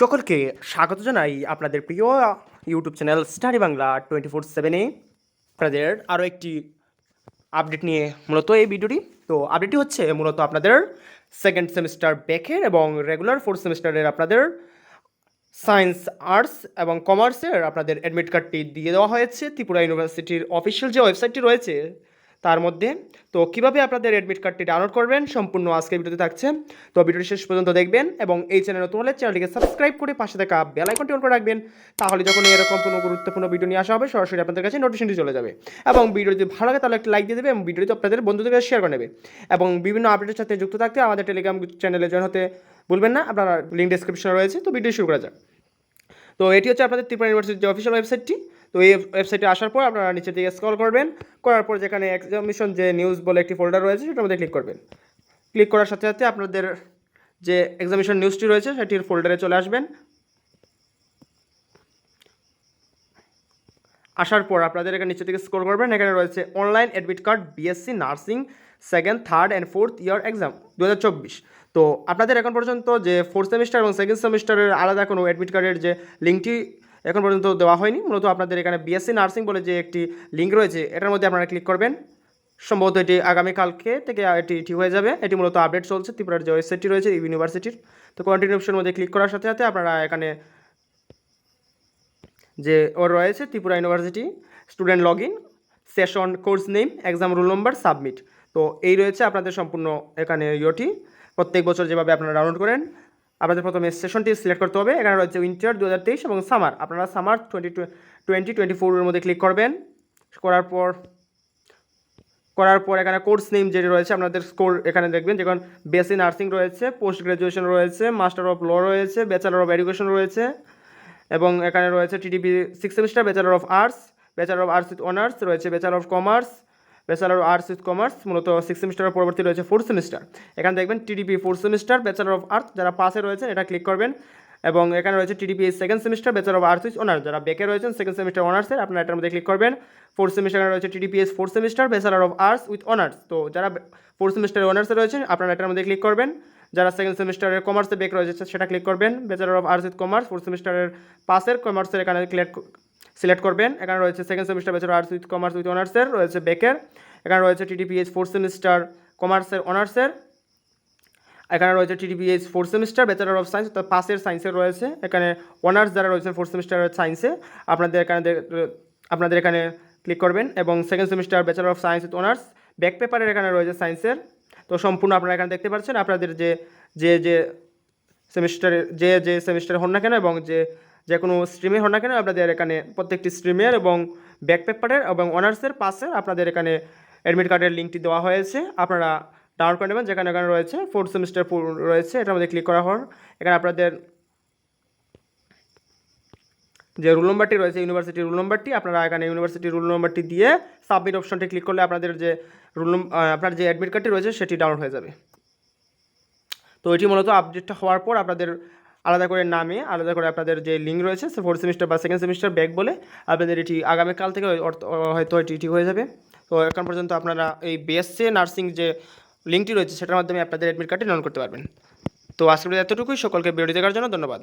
সকলকে স্বাগত জানাই আপনাদের প্রিয় YouTube channel study Bangla twenty four সেভেনে আপনাদের আরও একটি আপডেট নিয়ে মূলত এই ভিডিওটি। তো আপডেটটি হচ্ছে মূলত আপনাদের সেকেন্ড সেমিস্টার ব্যাকের এবং রেগুলার ফোর্থ সেমিস্টারের আপনাদের সায়েন্স আর্টস এবং কমার্সের আপনাদের অ্যাডমিট কার্ডটি দিয়ে দেওয়া হয়েছে। ত্রিপুরা ইউনিভার্সিটির অফিসিয়াল যে ওয়েবসাইটটি রয়েছে তার মধ্যে। তো কীভাবে আপনাদের অ্যাডমিট কার্ডটি ডাউনলোড করবেন সম্পূর্ণ আজকের ভিডিওতে থাকছে। তো ভিডিওটি শেষ পর্যন্ত দেখবেন এবং এই চ্যানেল নতুন হলে চ্যানেলটিকে সাবস্ক্রাইব করে পাশে থাকা বেল আইকনটি অন করে রাখবেন। তাহলে যখন এরকম কোনো গুরুত্বপূর্ণ ভিডিও নিয়ে আসা হবে, সরাসরি আপনাদের কাছে নোটিফিকেশনটি চলে যাবে। এবং ভিডিও যদি ভালো লাগে, তাহলে একটা লাইক দিয়ে দেবে এবং ভিডিওটি আপনাদের বন্ধুদের কাছে শেয়ার করে নেবে। এবং বিভিন্ন আপডেটের সাথে যুক্ত থাকতে আমাদের টেলিগ্রাম চ্যানেলে জয়েন হতে ভুলবেন না। আপনারা লিঙ্ক ডিসক্রিপশনে রয়েছে। তো ভিডিও শুরু করা যাক। তো এটি হচ্ছে আপনাদের ত্রিপুরা ইউনিভার্সিটির যে অফিসিয়াল ওয়েবসাইটটি তো এই ওয়েবসাইটে আসার পর আপনারা নিচে দিকে স্ক্রল করবেন। করার পর যেখানে এক্সামিশন যে নিউজ বলে একটি ফোল্ডার রয়েছে, সেটার মধ্যে ক্লিক করবেন। ক্লিক করার সাথে সাথে আপনাদের যে এক্সামিশন নিউজটি রয়েছে, সেটির ফোল্ডারে চলে আসবেন। আসার পর আপনাদের এখানে নিচে থেকে স্কোর করবেন। এখানে রয়েছে online admit card BSc nursing second third and fourth year exam দু হাজার চব্বিশ। তো আপনাদের এখন পর্যন্ত যে ফোর্থ সেমিস্টার এবং সেকেন্ড সেমিস্টারের আলাদা কোনো অ্যাডমিট কার্ডের যে লিঙ্কটি এখন পর্যন্ত দেওয়া হয়নি। মূলত আপনাদের এখানে বিএসসি নার্সিং বলে যে একটি লিঙ্ক রয়েছে, এটার মধ্যে আপনারা ক্লিক করবেন। সম্ভবত এটি আগামীকালকে থেকে এটি ঠিক হয়ে যাবে। এটি মূলত আপডেট চলছে, ত্রিপুরার যে ওয়েবসাইটটি রয়েছে ইউনিভার্সিটির তো কন্টিনিউ মধ্যে ক্লিক করার সাথে সাথে আপনারা এখানে যে ওর রয়েছে, Tripura university student log in session course name exam roll number submit তো এই রয়েছে আপনাদের সম্পূর্ণ এখানে ইয়োটি। প্রত্যেক বছর যেভাবে আপনারা ডাউনলোড করেন আপনাদের প্রথমে সেশনটি সিলেক্ট করতে হবে। এখানে রয়েছে উইন্টার দু হাজার তেইশ এবং সামার আপনারা সামার টোয়েন্টি টোয়েন্টি টোয়েন্টি ফোরের মধ্যে ক্লিক করবেন। করার পর করার পর এখানে কোর্স নেম যেটি রয়েছে, আপনাদের স্কোর এখানে দেখবেন। যেমন বিএসসি নার্সিং রয়েছে পোস্ট গ্রাজুয়েশন রয়েছে মাস্টার অফ ল রয়েছে ব্যাচেলার অফ এডুকেশন রয়েছে এবং এখানে রয়েছে TDP six semester bachelor of arts bachelor of arts with honours রয়েছে bachelor of commerce bachelor of arts with commerce মূলত সিক্স সেমিস্টারের পরবর্তী রয়েছে ফোর্থ সেমিস্টার এখানে দেখবেন TDP fourth semester bachelor of arts যারা পাশে রয়েছেন, এটা ক্লিক করবেন। এবং এখানে রয়েছে TDP second semester bachelor of arts with honours যারা বেকে রয়েছেন সেকেন্ড সেমিস্টার অনার্সের আপনারা এটার মধ্যে ক্লিক করবেন। ফোর্থ সেমিস্টারে রয়েছে TDPS fourth semester bachelor of arts with honours তো যারা ফোর্থ সেমিস্টারে অনার্সে রয়েছেন, আপনারা এটার মধ্যে ক্লিক করবেন। যারা সেকেন্ড সেমিস্টারের কমার্সে বেক রয়েছে, সেটা ক্লিক করবেন। Bachelor of arts with commerce fourth সেমিস্টারের পাসের কমার্সের এখানে ক্লিক সিলেক্ট করবেন। এখানে রয়েছে second semester bachelor arts with commerce with অনার্সের রয়েছে বেকের এখানে রয়েছে টিডিপিএস ফোর্থ সেমিস্টার কমার্সের অনার্সের এখানে রয়েছে TDPS fourth semester bachelor of science অর্থাৎ পাসের সায়েন্সের রয়েছে। এখানে অনার্স যারা রয়েছেন ফোর্থ সেমিস্টারের সায়েন্সে আপনাদের এখানে আপনাদের এখানে ক্লিক করবেন এবং second semester bachelor of science with honours back পেপারের এখানে রয়েছে সায়েন্সের তো সম্পূর্ণ আপনারা এখানে দেখতে পাচ্ছেন, আপনাদের যে যে যে সেমিস্টারের যে যে সেমিস্টারে হন না কেন এবং যে যে কোনো স্ট্রিমে হন না কেন আপনাদের এখানে প্রত্যেকটি স্ট্রিমের এবং ব্যাক পেপারের এবং অনার্সের পাশে আপনাদের এখানে অ্যাডমিট কার্ডের লিঙ্কটি দেওয়া হয়েছে। আপনারা ডাউনলোড করে নেবেন, যেখানে এখানে রয়েছে ফোর্থ সেমিস্টার রয়েছে, এটার মধ্যে ক্লিক করা হওয়ার এখানে আপনাদের যে রুল নম্বরটি রয়েছে ইউনিভার্সিটির রুল নম্বরটি আপনারা এখানে ইউনিভার্সিটির রুল নম্বরটি দিয়ে সাবমিট অপশনটি ক্লিক করলে আপনাদের যে রুল আপনার যে অ্যাডমিট কার্ডটি রয়েছে, সেটি ডাউনলোড হয়ে যাবে। তো এটি মূলত আপডেটটা হওয়ার পর আপনাদের আলাদা করে নামে, আলাদা করে আপনাদের যে লিঙ্ক রয়েছে, সে ফোর্থ সেমিস্টার বা সেকেন্ড সেমিস্টার ব্যাক বলে আপনাদের এটি আগামীকাল থেকে হয়তো এটি ঠিক হয়ে যাবে। তো এখন পর্যন্ত আপনারা এই বিএসসি নার্সিং যে লিঙ্কটি রয়েছে, সেটার মাধ্যমে আপনাদের অ্যাডমিট কার্ডটি নন করতে পারবেন। তো আজকে এতটুকুই। সকলকে ভিডিও দেখার জন্য ধন্যবাদ।